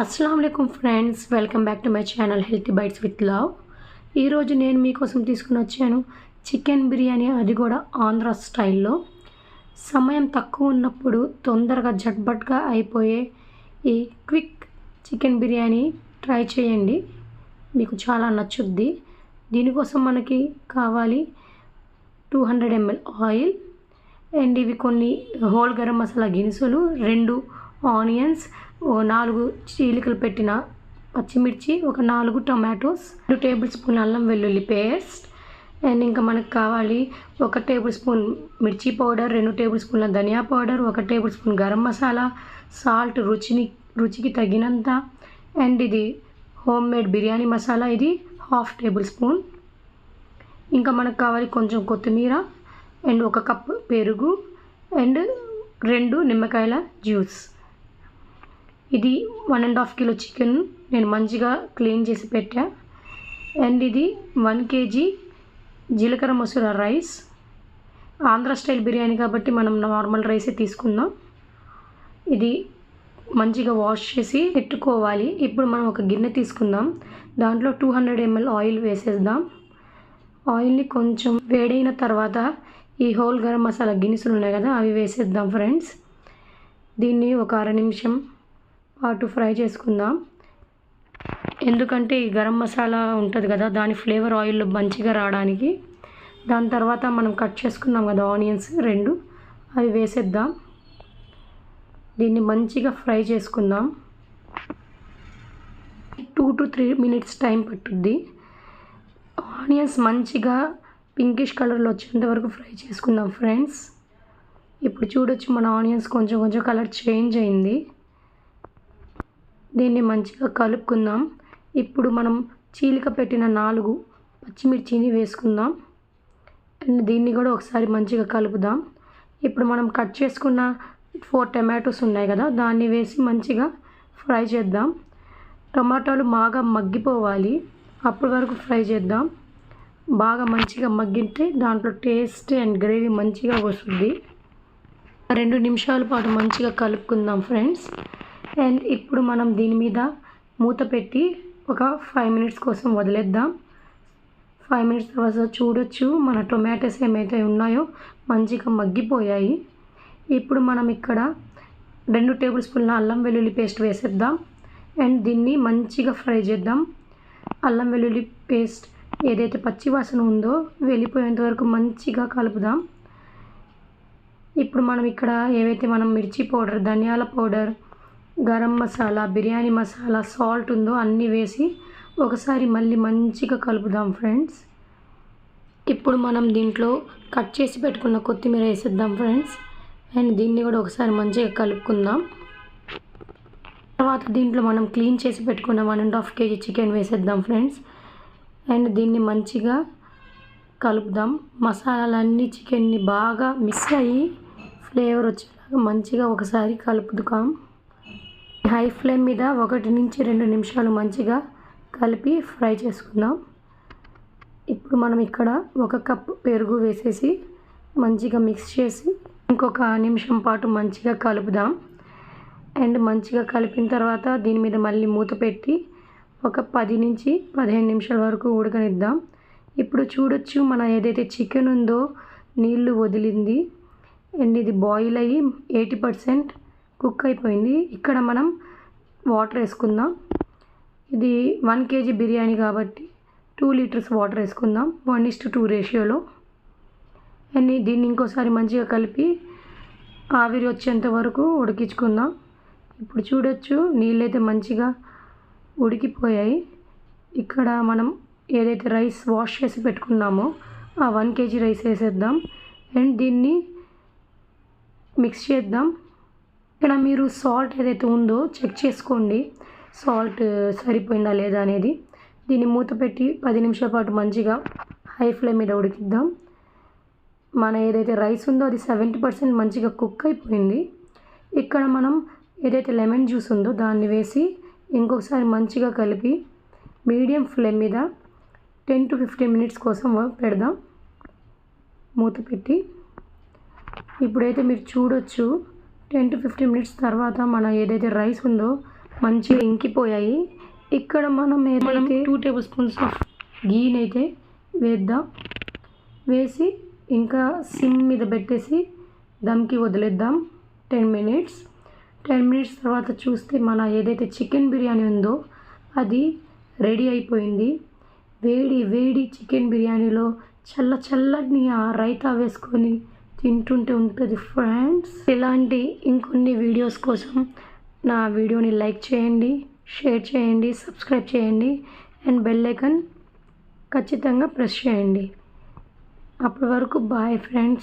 అస్సలం అయికం friends welcome back to my channel healthy bites with love. ఈరోజు నేను మీకోసం తీసుకుని వచ్చాను చికెన్ బిర్యానీ అది కూడా ఆంధ్ర స్టైల్లో. సమయం తక్కువ ఉన్నప్పుడు తొందరగా జట్బట్గా అయిపోయే ఈ క్విక్ చికెన్ బిర్యానీ ట్రై చేయండి. మీకు చాలా నచ్చుద్ది. దీనికోసం మనకి కావాలి two hundred ML oil and ఇవి కొన్ని హోల్ గరం మసాలా గినుసులు రెండు ఆనియన్స్ ఓ నాలుగు చీలికలు పెట్టిన పచ్చిమిర్చి ఒక నాలుగు టొమాటోస్ రెండు టేబుల్ స్పూన్ అల్లం వెల్లుల్లి పేస్ట్ అండ్ ఇంకా మనకు కావాలి ఒక టేబుల్ స్పూన్ మిర్చి పౌడర్ రెండు టేబుల్ స్పూన్ల ధనియా పౌడర్ ఒక tablespoon garam masala salt రుచిని రుచికి తగినంత అండ్ ఇది హోమ్ మేడ్ బిర్యానీ మసాలా ఇది హాఫ్ టేబుల్ స్పూన్. ఇంకా మనకు కావాలి కొంచెం కొత్తిమీర అండ్ ఒక కప్ పెరుగు అండ్ రెండు నిమ్మకాయల జ్యూస్. ఇది one and half kilo chicken నేను మంచిగా క్లీన్ చేసి పెట్టా. అండ్ ఇది వన్ కేజీ జీలకర్ర మసూర రైస్ ఆంధ్ర స్టైల్ బిర్యానీ కాబట్టి మనం నార్మల్ రైసే తీసుకుందాం. ఇది మంచిగా వాష్ చేసి పెట్టుకోవాలి. ఇప్పుడు మనం ఒక గిన్నె తీసుకుందాం. దాంట్లో టూ హండ్రెడ్ ఎంఎల్ ఆయిల్ వేసేద్దాం. ఆయిల్ని కొంచెం వేడైన తర్వాత ఈ హోల్ గరం మసాలా గిన్నెసులు ఉన్నాయి కదా అవి వేసేద్దాం ఫ్రెండ్స్ దీన్ని ఒక అర నిమిషం పాటు ఫ్రై చేసుకుందాం. ఎందుకంటే ఈ గరం మసాలా ఉంటుంది కదా దాని ఫ్లేవర్ ఆయిల్లో మంచిగా రావడానికి. దాని తర్వాత మనం కట్ చేసుకున్నాం కదా ఆనియన్స్ రెండు అవి వేసేద్దాం. దీన్ని మంచిగా ఫ్రై చేసుకుందాం. Two to three minutes time పట్టుద్ది. ఆనియన్స్ మంచిగా పింకిష్ కలర్లో వచ్చేంత వరకు ఫ్రై చేసుకుందాం ఫ్రెండ్స్. ఇప్పుడు చూడొచ్చు మన ఆనియన్స్ కొంచెం కొంచెం కలర్ చేంజ్ అయింది. దీన్ని మంచిగా కలుపుకుందాం. ఇప్పుడు మనం చీలిక పెట్టిన నాలుగు పచ్చిమిర్చిని వేసుకుందాం. అండ్ దీన్ని కూడా ఒకసారి మంచిగా కలుపుదాం. ఇప్పుడు మనం కట్ చేసుకున్న ఫోర్ టమాటోస్ ఉన్నాయి కదా దాన్ని వేసి మంచిగా ఫ్రై చేద్దాం. టమాటాలు బాగా మగ్గిపోవాలి. అప్పటి వరకు ఫ్రై చేద్దాం. బాగా మంచిగా మగ్గితే దాంట్లో టేస్ట్ అండ్ గ్రేవీ మంచిగా వస్తుంది. రెండు నిమిషాల పాటు మంచిగా కలుపుకుందాం ఫ్రెండ్స్. అండ్ ఇప్పుడు మనం దీని మీద మూత పెట్టి ఒక ఫైవ్ మినిట్స్ కోసం వదిలేద్దాం. ఫైవ్ మినిట్స్ తర్వాత చూడొచ్చు మన టొమాటోస్ ఏమైతే ఉన్నాయో మంచిగా మగ్గిపోయాయి. ఇప్పుడు మనం ఇక్కడ రెండు టేబుల్ స్పూన్ల అల్లం వెల్లుల్లి పేస్ట్ వేసేద్దాం. అండ్ దీన్ని మంచిగా ఫ్రై చేద్దాం. అల్లం వెల్లుల్లి పేస్ట్ ఏదైతే పచ్చి వాసన ఉందో వెళ్ళిపోయేంత వరకు మంచిగా కలుపుదాం. ఇప్పుడు మనం ఇక్కడ ఏవైతే మనం మిర్చి పౌడర్ ధనియాల పౌడర్ గరం మసాలా బిర్యానీ మసాలా సాల్ట్ ఉందో అన్నీ వేసి ఒకసారి మళ్ళీ మంచిగా కలుపుదాం ఫ్రెండ్స్. ఇప్పుడు మనం దీంట్లో కట్ చేసి పెట్టుకున్న కొత్తిమీర వేసేద్దాం ఫ్రెండ్స్. అండ్ దీన్ని కూడా ఒకసారి మంచిగా కలుపుకుందాం. తర్వాత దీంట్లో మనం క్లీన్ చేసి పెట్టుకున్న one and half KG chicken వేసేద్దాం ఫ్రెండ్స్. అండ్ దీన్ని మంచిగా కలుపుదాం. మసాలాలన్నీ చికెన్ని బాగా మిక్స్ అయ్యి ఫ్లేవర్ వచ్చేలాగా మంచిగా ఒకసారి కలుపుదాం హై ఫ్లేమ్ మీద ఒకటి నుంచి రెండు నిమిషాలు మంచిగా కలిపి ఫ్రై చేసుకుందాం. ఇప్పుడు మనం ఇక్కడ ఒక కప్ పెరుగు వేసేసి మంచిగా మిక్స్ చేసి ఇంకొక నిమిషం పాటు మంచిగా కలుపుదాం. అండ్ మంచిగా కలిపిన తర్వాత దీని మీద మళ్ళీ మూత పెట్టి ఒక పది నుంచి పదిహేను నిమిషాల వరకు ఉడకనిద్దాం. ఇప్పుడు చూడొచ్చు మన ఏదైతే చికెన్ ఉందో నీళ్ళు వదిలింది. అండ్ ఇది బాయిల్ అయ్యి ఎయిటీ పర్సెంట్ కుక్ అయిపోయింది. ఇక్కడ మనం వాటర్ వేసుకుందాం. ఇది వన్ కేజీ బిర్యానీ కాబట్టి టూ లీటర్స్ వాటర్ వేసుకుందాం. వన్ ఇస్ టు టూ రేషియోలో. అండ్ దీన్ని ఇంకోసారి మంచిగా కలిపి ఆవిరి వచ్చేంత వరకు ఉడికించుకుందాం. ఇప్పుడు చూడొచ్చు నీళ్ళైతే మంచిగా ఉడికిపోయాయి. ఇక్కడ మనం ఏదైతే రైస్ వాష్ చేసి పెట్టుకున్నామో ఆ వన్ కేజీ రైస్ వేసేద్దాం. అండ్ దీన్ని మిక్స్ చేద్దాం. ఇక్కడ మీరు సాల్ట్ ఏదైతే ఉందో చెక్ చేసుకోండి. సాల్ట్ సరిపోయిందా లేదా అనేది. దీన్ని మూత పెట్టి పది నిమిషాల పాటు మంచిగా హై ఫ్లేమ్ మీద ఉడికిద్దాం. మన ఏదైతే రైస్ ఉందో అది సెవెంటీ పర్సెంట్ మంచిగా కుక్ అయిపోయింది. ఇక్కడ మనం ఏదైతే లెమన్ జ్యూస్ ఉందో దాన్ని వేసి ఇంకొకసారి మంచిగా కలిపి మీడియం ఫ్లేమ్ మీద టెన్ టు ఫిఫ్టీన్ మినిట్స్ కోసం పెడదాం. మూత పెట్టి ఇప్పుడైతే మీరు చూడొచ్చు టెన్ టు ఫిఫ్టీన్ మినిట్స్ తర్వాత మన ఏదైతే రైస్ ఉందో మంచిగా ఇంకిపోయాయి. ఇక్కడ మనం ఏదైతే టూ టేబుల్ స్పూన్స్ ఆఫ్ గీని అయితే వేద్దాం. వేసి ఇంకా సిమ్ మీద పెట్టేసి దమ్కి వదిలేద్దాం. Ten minutes. టెన్ మినిట్స్ తర్వాత చూస్తే మన ఏదైతే చికెన్ బిర్యానీ ఉందో అది రెడీ అయిపోయింది. వేడి వేడి చికెన్ బిర్యానీలో చల్ల చల్లటి ఆ రైతా వేసుకొని తింటుంటే ఉంటుంది ఫ్రెండ్స్ ఇలాంటి ఇంకొన్ని వీడియోస్ కోసం నా వీడియోని లైక్ చేయండి షేర్ చేయండి సబ్స్క్రైబ్ చేయండి అండ్ బెల్ ఐకన్ ఖచ్చితంగా ప్రెస్ చేయండి. అప్పటి వరకు బాయ్ ఫ్రెండ్స్